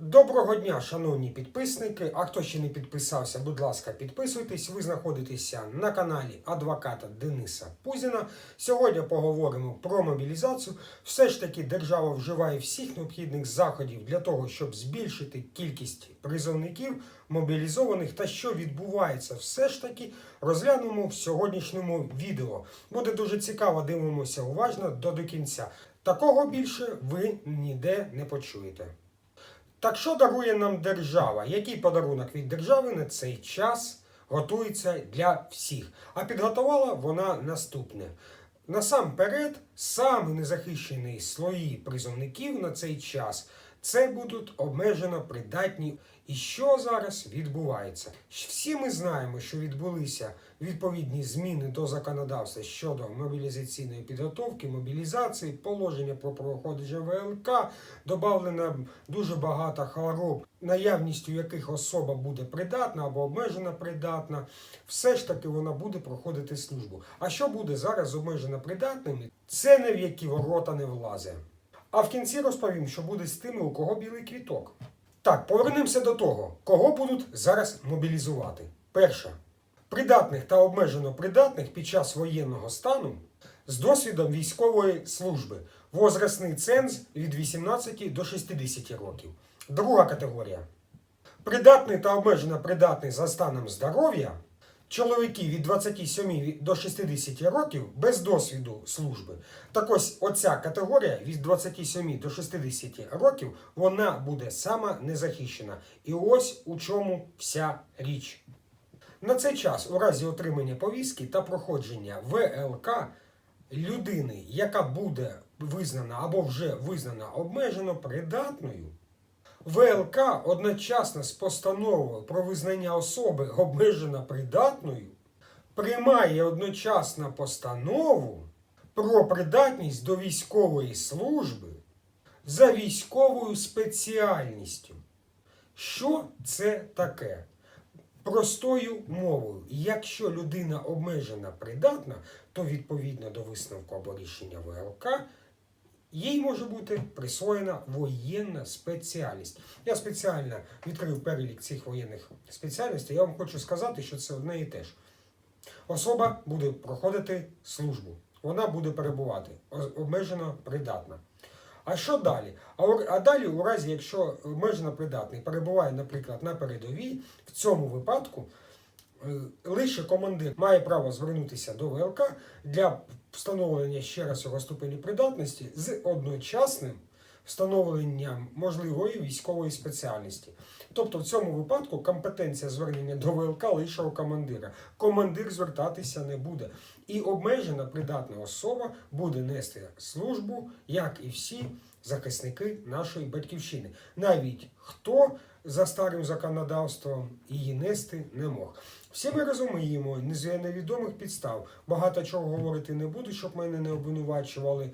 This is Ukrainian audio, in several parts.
Доброго дня, шановні підписники. А хто ще не підписався, будь ласка, підписуйтесь. Ви знаходитеся на каналі адвоката Дениса Пузіна. Сьогодні поговоримо про мобілізацію. Все ж таки, держава вживає всіх необхідних заходів для того, щоб збільшити кількість призовників мобілізованих та що відбувається, все ж таки розглянемо в сьогоднішньому відео. Буде дуже цікаво, дивимося уважно до, до кінця. Такого більше ви ніде не почуєте. Так що дарує нам держава? Який подарунок від держави на цей час готується для всіх? А підготувала вона наступне. Насамперед, саме незахищені слої призовників на цей час це будуть обмежено придатні. І що зараз відбувається? Всі ми знаємо, що відбулися відповідні зміни до законодавства щодо мобілізаційної підготовки, мобілізації, положення про проходження ВЛК, додавлено дуже багато хвороб, наявністю яких особа буде придатна або обмежено придатна. Все ж таки вона буде проходити службу. А що буде зараз з обмежено придатними? Це не в які ворота не влазе. А в кінці розповім, що буде з тими, у кого білий квіток. Так, повернемося до того, кого будуть зараз мобілізувати. Перше. Придатних та обмежено придатних під час воєнного стану з досвідом військової служби. Возрастний ценз від 18 до 60 років. Друга категорія. Придатний та обмежено придатний за станом здоров'я. Чоловіки від 27 до 60 років без досвіду служби. Так ось оця категорія від 27 до 60 років вона буде сама незахищена. І ось у чому вся річ. На цей час, у разі отримання повістки та проходження ВЛК людини, яка буде визнана або вже визнана обмежено придатною, ВЛК одночасно з постановою про визнання особи обмежено придатною приймає одночасно постанову про придатність до військової служби за військовою спеціальністю. Що це таке? Простою мовою, якщо людина обмежена придатна, то відповідно до висновку або рішення ВЛК їй може бути присвоєна воєнна спеціальність. Я спеціально відкрив перелік цих воєнних спеціальностей. Я вам хочу сказати, що це одне і те ж. Особа буде проходити службу, вона буде перебувати обмежено придатна. А що далі? А, далі, у разі, якщо обмежено придатний перебуває, наприклад, на передовій, в цьому випадку лише командир має право звернутися до ВЛК для встановлення ще раз його ступені придатності з одночасним встановленням можливої військової спеціальності. Тобто в цьому випадку компетенція звернення до ВЛК лише у командира. Командир звертатися не буде. І обмежена придатна особа буде нести службу, як і всі захисники нашої батьківщини. Навіть хто за старим законодавством її нести не мог. Всі ми розуміємо, з невідомих підстав. Багато чого говорити не буду, щоб мене не обвинувачували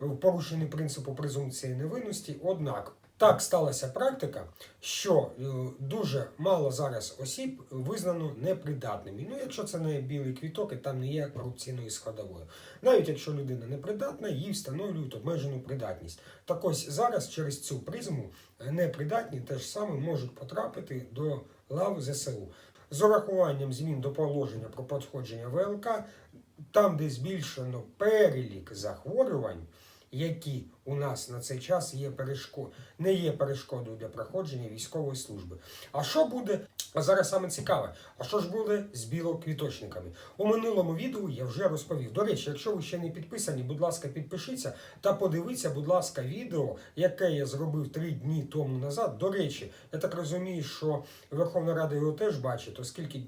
в порушенні принципу презумпції невинності. Однак так сталася практика, що е, дуже мало зараз осіб визнано непридатними. Ну, якщо це не білий квіток і там не є корупційною складовою. Навіть якщо людина непридатна, їй встановлюють обмежену придатність. Так ось зараз через цю призму е, непридатні теж саме можуть потрапити до лав ЗСУ. З урахуванням змін до положення про подходження ВЛК, там, де збільшено перелік захворювань, які у нас на цей час є перешкод... не є перешкодою для проходження військової служби. А що буде зараз саме цікаве? А що ж буде з білоквіточниками? У минулому відео я вже розповів. До речі, якщо ви ще не підписані, будь ласка, підпишіться та подивіться, будь ласка, відео, яке я зробив три дні тому назад. До речі, я так розумію, що Верховна Рада його теж бачить, оскільки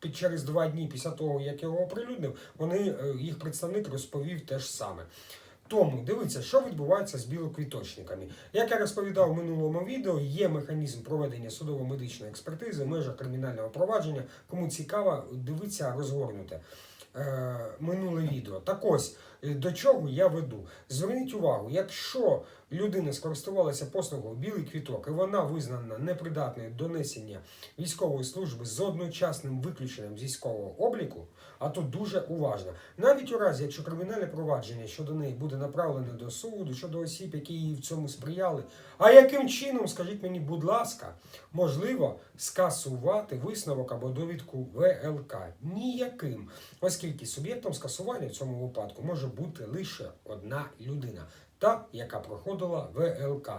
під через два дні після того, як я його оприлюднив, вони е, їх представник розповів те ж саме. Тому дивіться, що відбувається з білоквіточниками. Як я розповідав в минулому відео, є механізм проведення судово-медичної експертизи в межах кримінального провадження. Кому цікаво, дивіться розгорнуте е, минуле відео. Так ось Е, До чого я веду? Зверніть увагу, якщо людина скористувалася послугою білий квіток, і вона визнана непридатною до несення військової служби з одночасним виключенням з військового обліку, а тут дуже уважно. Навіть у разі, якщо кримінальне провадження щодо неї буде направлене до суду, щодо осіб, які їй в цьому сприяли. А яким чином, скажіть мені, будь ласка, можливо скасувати висновок або довідку ВЛК? Ніяким, оскільки суб'єктом скасування в цьому випадку може бути лише одна людина, та, яка проходила ВЛК.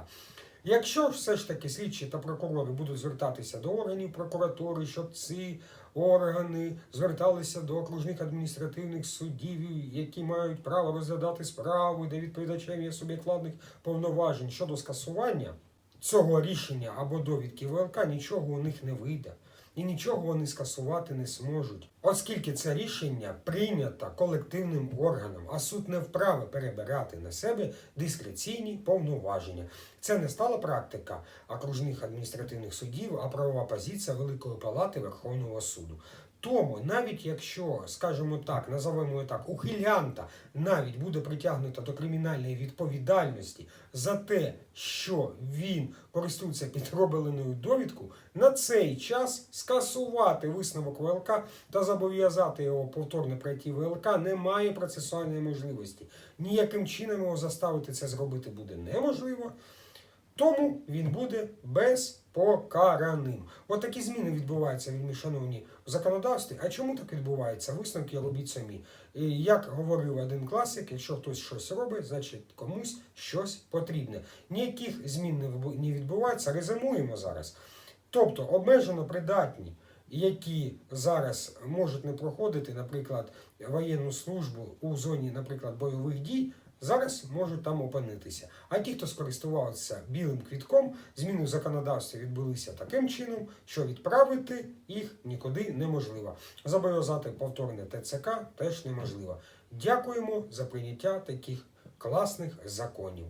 Якщо все ж таки слідчі та прокурори будуть звертатися до органів прокуратури, щоб ці органи зверталися до окружних адміністративних судів, які мають право розглядати справи, де відповідачем є суб'єкт владних повноважень щодо скасування цього рішення або довідки ВЛК, нічого у них не вийде. І нічого вони скасувати не зможуть, оскільки це рішення прийнято колективним органом, а суд не вправе перебирати на себе дискреційні повноваження. Це не стала практика окружних адміністративних судів, а правова позиція Великої Палати Верховного суду. Тому, навіть якщо, скажімо так, назовемо так, ухилянта навіть буде притягнуто до кримінальної відповідальності за те, що він користується підробленою довідкою, на цей час скасувати висновок ВЛК та зобов'язати його повторно пройти ВЛК немає процесуальної можливості. Ніяким чином його заставити це зробити буде неможливо. Тому він буде безпокараним. От такі зміни відбуваються, вельми шановні, в законодавстві. А чому так відбувається? Висновки робіть самі. І як говорив один класик, якщо хтось щось робить, значить комусь щось потрібне. Ніяких змін не відбувається. Резюмуємо зараз. Тобто обмежено придатні, які зараз можуть не проходити, наприклад, воєнну службу у зоні, наприклад, бойових дій, зараз можуть там опинитися. А ті, хто скористувалися білим квітком, зміни в законодавстві відбулися таким чином, що відправити їх нікуди неможливо. Зобов'язати повторне ТЦК теж неможливо. Дякуємо за прийняття таких класних законів.